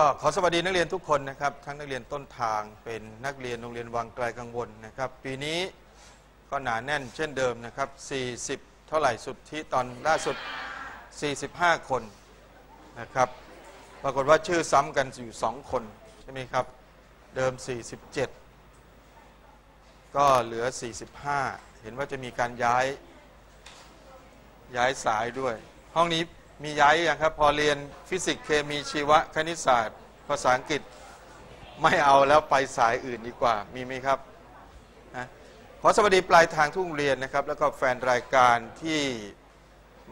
ก็ขอสวัสดีนักเรียนทุกคนนะครับ ทั้งนักเรียนต้นทางเป็นนักเรียนโรงเรียนวังไกลกังวลนะครับ ปีนี้ก็หนาแน่นเช่นเดิมนะครับ 40 เท่าไหร่สุดที่ตอนล่าสุด 45 คนนะครับ ปรากฏว่าชื่อซ้ำกันอยู่ 2 คนใช่ไหมครับ เดิม 47 ก็เหลือ 45 เห็นว่าจะมีการย้ายย้ายสายด้วย ห้องนี้ มีย้ายอย่างครับ พอเรียนฟิสิกส์เคมีชีวะคณิตศาสตร์ ภาษาอังกฤษไม่เอาแล้วไปสายอื่นดีกว่ามีไหมครับนะขอสวัสดีปลายทางทุกโรงเรียนนะครับ แล้วก็แฟนรายการที่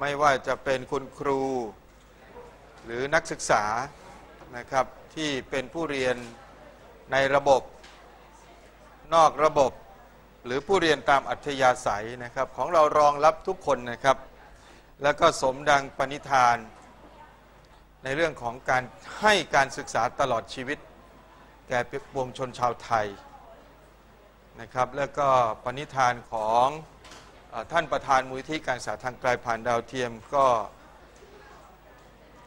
ไม่ว่าจะเป็นคุณครู หรือนักศึกษานะครับที่เป็นผู้เรียนในระบบ นอกระบบ หรือผู้เรียนตามอัธยาศัยนะครับ ของเรารองรับทุกคนนะครับ แล้วก็สมดังปณิธาน ในเรื่องของการให้การศึกษาตลอดชีวิต แก่ปวงชนชาวไทยนะครับ แล้วก็ปณิธานของอท่านประธานมูลที่การศึกษาทางไกลผ่านดาวเทียมก็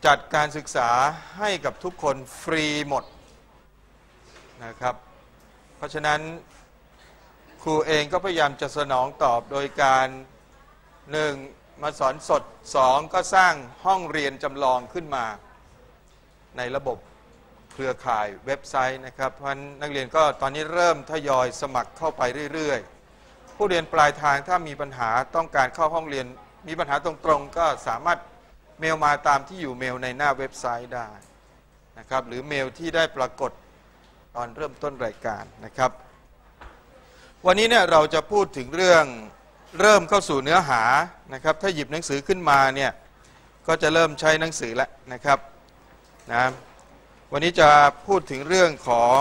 จัดการศึกษาให้กับทุกคนฟรีหมดนะครับ เพราะฉะนั้นครูเองก็พยายามจะสนองตอบโดยการหนึ่ง มาสอนสดสองก็สร้างห้องเรียนจำลองขึ้นมา ในระบบเครือข่ายเว็บไซต์นะครับเพราะนักเรียนก็ตอนนี้เริ่มทยอยสมัครเข้าไปเรื่อยๆ ผู้เรียนปลายทางถ้ามีปัญหาต้องการเข้าห้องเรียน มีปัญหาตรงๆ ก็สามารถเมลมาตามที่อยู่เมลในหน้าเว็บไซต์ได้นะครับหรือเมลที่ได้ปรากฏตอนเริ่มต้นรายการนะครับ วันนี้เนี่ยเราจะพูดถึงเรื่องเริ่มเข้าสู่เนื้อหา นะครับถ้าหยิบหนังสือขึ้นมาเนี่ยก็จะเริ่มใช้หนังสือแล้วนะครับนะวันนี้จะพูดถึงเรื่องของ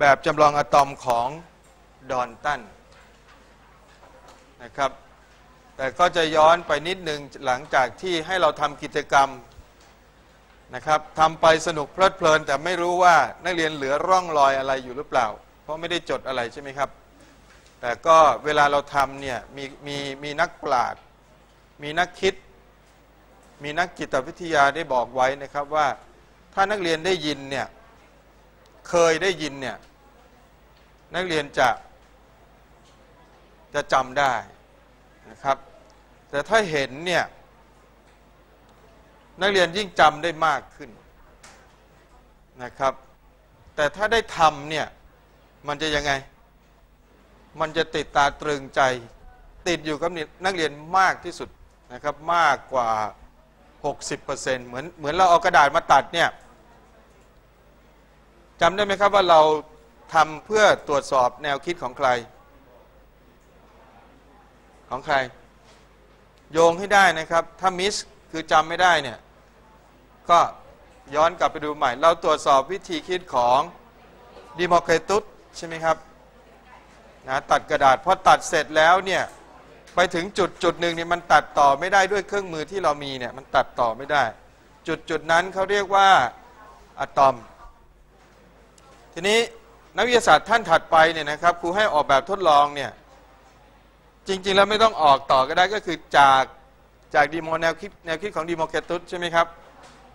แบบจำลองอะตอมของดอนตันนะครับแต่ก็จะย้อนไปนิดหนึ่งหลังจากที่ให้เราทำกิจกรรมนะครับทำไปสนุกเพลิดเพลิน แต่ไม่รู้ว่านักเรียนเหลือร่องรอยอะไรอยู่หรือเปล่า เพราะไม่ได้จดอะไรใช่ไหมครับ แต่ก็เวลาเราทำเนี่ยมีมีมีนักปราชญ์มีนักคิด มีนักจิตวิทยาได้บอกไว้นะครับว่าถ้านักเรียนได้ยินเนี่ยเคยได้ยินเนี่ยนักเรียนจะจะจำได้นะครับ แต่ถ้าเห็นเนี่ยนักเรียนยิ่งจำได้มากขึ้นนะครับ แต่ถ้าได้ทำเนี่ยมันจะยังไง มันจะติดตาตรึงใจ ติดอยู่กับนักเรียนมากที่สุดนะครับมากกว่า 60%เหมือนเหมือนเราเอากระดาษมาตัดเนี่ยจำได้ไหมครับว่าเราทำเพื่อตรวจสอบแนวคิดของใคร ของใคร โยงให้ได้นะครับ ถ้ามิสคือจำไม่ได้เนี่ยก็ย้อนกลับไปดูใหม่ เราตรวจสอบวิธีคิดของดิโมเครตุสใช่ไหมครับ นะตัดกระดาษพอตัดเสร็จแล้วเนี่ยไปถึงจุดจุดหนึ่งเนี่ยมันตัดต่อไม่ได้ด้วยเครื่องมือที่เรามีเนี่ยมันตัดต่อไม่ได้ จุดจุดนั้นเขาเรียกว่าอะตอม ทีนี้นักวิทยาศาสตร์ท่านถัดไปเนี่ยนะครับครูให้ออกแบบทดลองเนี่ยจริงๆแล้วไม่ต้องออกต่อก็ได้ก็คือจากจากดีโมแนวคิดแนวคิดของดีโมเคตุสใช่ไหมครับ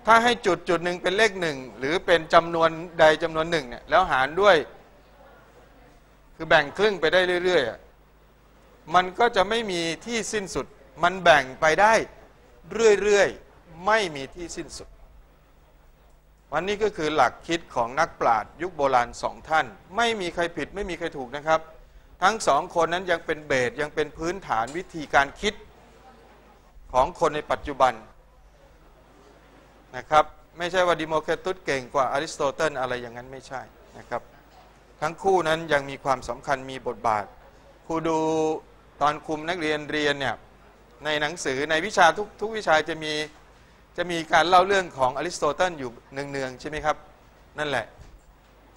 ถ้าให้จุดจุดหนึ่งเป็นเลขหนึ่งหรือเป็นจำนวนใดจำนวนหนึ่งเนี่ยแล้วหารด้วย คือแบ่งครึ่งไปได้เรื่อยๆมันก็จะไม่มีที่สิ้นสุด มันแบ่งไปได้เรื่อยๆไม่มีที่สิ้นสุด วันนี้ก็คือหลักคิดของนักปราชญ์ยุคโบราณสองท่าน ไม่มีใครผิดไม่มีใครถูกนะครับ ทั้งสองคนนั้นยังเป็นเบสยังเป็นพื้นฐานวิธีการคิดของคนในปัจจุบันนะครับ ไม่ใช่ว่าดิโมเครตุสเก่งกว่าอริสโตเติลอะไรอย่างนั้นไม่ใช่นะครับ ทั้งคู่นั้นยังมีความสำคัญมีบทบาท ครูดูตอนคุมนักเรียนเรียนเนี่ยในหนังสือในวิชาทุกทุกวิชาจะมีจะมีการเล่าเรื่องของอริสโตเติลอยู่เนืองๆใช่ไหมครับ นั่นแหละ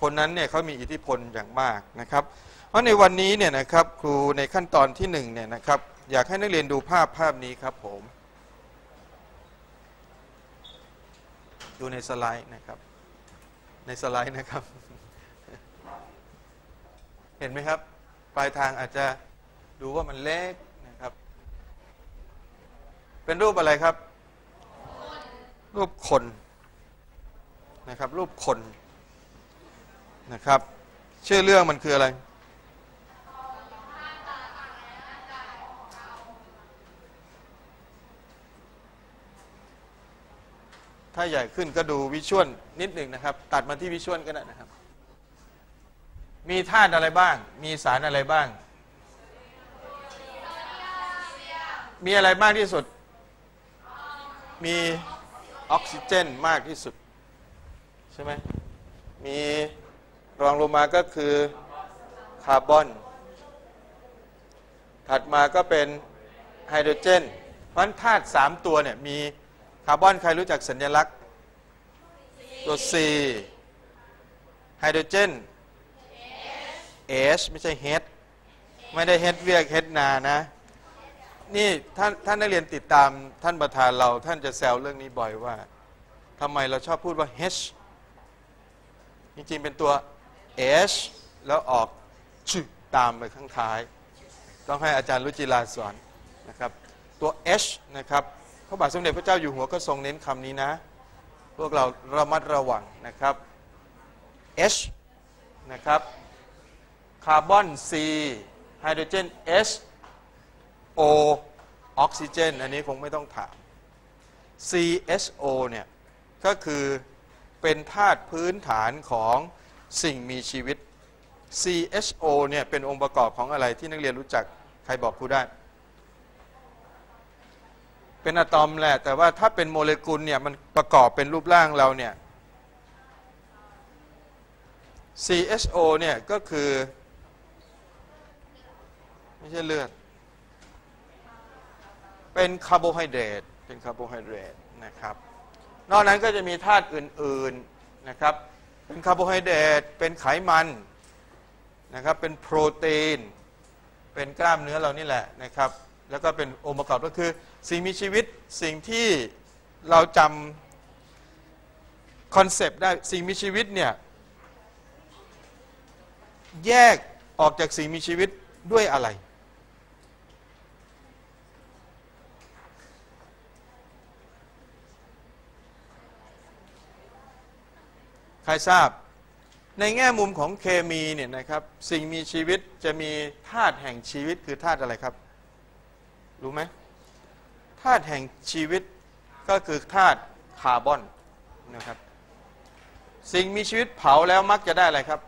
คนนั้นเนี่ยเขามีอิทธิพลอย่างมากนะครับ เพราะในวันนี้เนี่ยนะครับครูในขั้นตอนที่หนึ่งเนี่ยนะครับอยากให้นักเรียนดูภาพภาพนี้ครับผม ดูในสไลด์นะครับ ในสไลด์นะครับ เห็นไหมครับ ปลายทางอาจจะดูว่ามันเล็กนะครับ เป็นรูปอะไรครับ รูปคนนะครับ รูปคนนะครับ ชื่อเรื่องมันคืออะไรถ้าใหญ่ขึ้นก็ดูวิชวลนิดหนึ่งนะครับ ตัดมาที่วิชวลก็ได้นะครับ มีธาตุอะไรบ้าง มีสารอะไรบ้าง มีอะไรมากที่สุด มีออกซิเจนมากที่สุด ใช่ไหม มีรองลงมาก็คือคาร์บอน ถัดมาก็เป็นไฮโดรเจน เพราะฉะนั้นธาตุสามตัวเนี่ยมีคาร์บอนใครรู้จักสัญลักษณ์ ตัว C ไฮโดรเจน H ไม่ใช่ H ไม่ได้ H เวียก H นานะ นี่ท่านท่านนักเรียนติดตามท่านประธานเรา ท่านจะแซวเรื่องนี้บ่อยว่าทำไมเราชอบพูดว่า H จริงๆ เป็นตัว H แล้วออกชื่อตามไปข้างท้าย ต้องให้อาจารย์รุจิลาสอนนะครับ ตัว H นะครับพระบาทสมเด็จพระเจ้าอยู่หัวก็ทรงเน้นคำนี้นะ พวกเราระมัดระวังนะครับ H นะครับ คาร์บอน C ไฮโดรเจน H O ออกซิเจน อันนี้คงไม่ต้องถาม CHO เนี่ย ก็คือเป็นธาตุพื้นฐานของสิ่งมีชีวิต CHO เนี่ย เป็นองค์ประกอบของอะไรที่นักเรียนรู้จัก ใครบอกครูได้ เป็นอะตอมแหละ แต่ว่าถ้าเป็นโมเลกุลเนี่ย มันประกอบเป็นรูปร่างเราเนี่ย CHO เนี่ย ก็คือ ไม่ใช่เลือด เป็นคาร์โบไฮเดรตเป็นคาร์โบไฮเดรตนะครับ นอกนั้นก็จะมีธาตุอื่นๆนะครับ เป็นคาร์โบไฮเดรตเป็นไขมันนะครับ เป็นโปรตีน เป็นกล้ามเนื้อเรานี่แหละนะครับ แล้วก็เป็นองค์ประกอบก็คือ สิ่งมีชีวิตสิ่งที่เราจำคอนเซปต์ได้สิ่งมีชีวิตเนี่ยแยกออกจากสิ่งมีชีวิตด้วยอะไร ใครทราบ ในแง่มุมของเคมีเนี่ยนะครับ สิ่งมีชีวิตจะมีธาตุแห่งชีวิตคือธาตุอะไรครับ รู้ไหมธาตุแห่งชีวิตก็คือธาตุคาร์บอนนะครับ สิ่งมีชีวิตเผาแล้วมักจะได้อะไรครับ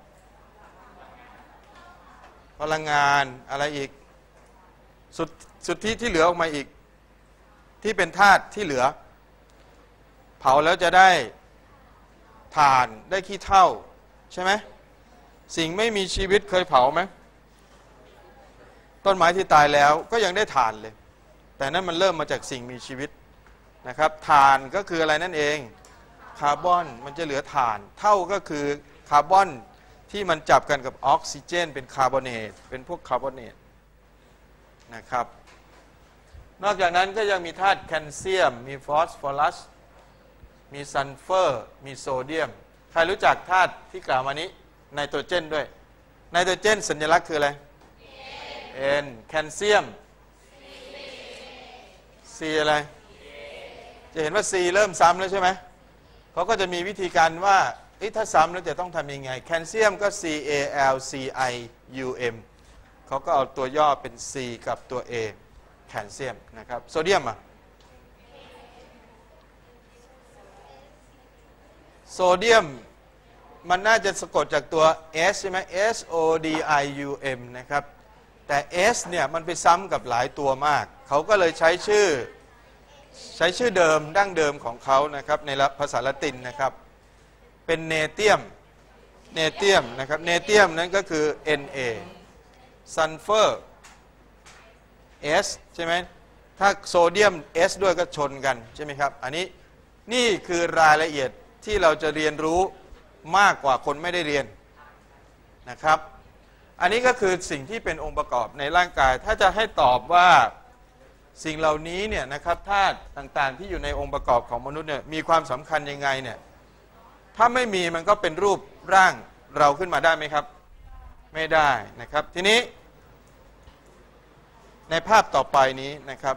พลังงานอะไรอีก สุดสุดที่ที่เหลือออกมาอีก ที่เป็นธาตุที่เหลือ เผาแล้วจะได้ ถ่านได้ขี้เท่าใช่ไหมสิ่งไม่มีชีวิตเคยเผาไหมต้นไม้ที่ตายแล้วก็ยังได้ถ่านเลย แต่นั้นมันเริ่มมาจากสิ่งมีชีวิตนะครับถ่านก็คืออะไรนั่นเองคาร์บอนมันจะเหลือถ่าน เท่าก็คือคาร์บอนที่มันจับกันกับออกซิเจน เป็นคาร์บอเนตเป็นพวกคาร์บอเนตนะครับ นอกจากนั้นก็ยังมีธาตุแคลเซียม มีฟอสฟอรัส มีซัลเฟอร์ มีโซเดียม ใครรู้จักธาตุที่กล่าวมานี้ไนโตรเจนด้วยไนโตรเจนสัญลักษณ์คืออะไร N แคลเซียม C อะไร จะเห็นว่า C เริ่มซ้ำแล้วใช่ไหมเขาก็จะมีวิธีการว่าถ้าซ้ำแล้วจะต้องทำยังไง แคลเซียมก็ C A L C I U M เขาก็เอาตัวย่อเป็น C กับตัว A แคลเซียมนะครับ โซเดียมอะ โซเดียมมันน่าจะสะกดจากตัว S ใช่ไหม S O D I U M นะครับ แต่ S เนี่ยมันไปซ้ำกับหลายตัวมาก เขาก็เลยใช้ชื่อ ใช้ชื่อเดิมดั้งเดิมของเขานะครับ ในภาษาละตินนะครับ เป็นเนเตียม เนเตียมนะครับ เนเตียมนั้นก็คือ Na ซัลเฟอร์ S ใช่ไหม ถ้าโซเดียม S ด้วยก็ชนกัน ใช่ไหมครับ อันนี้นี่คือรายละเอียด ที่เราจะเรียนรู้มากกว่าคนไม่ได้เรียนนะครับ อันนี้ก็คือสิ่งที่เป็นองค์ประกอบในร่างกาย ถ้าจะให้ตอบว่าสิ่งเหล่านี้เนี่ยนะครับธาตุต่างๆที่อยู่ในองค์ประกอบของมนุษย์เนี่ยมีความสำคัญยังไงเนี่ยถ้าไม่มีมันก็เป็นรูปร่างเราขึ้นมาได้ไหมครับ ไม่ได้นะครับ ทีนี้ ในภาพต่อไปนี้นะครับ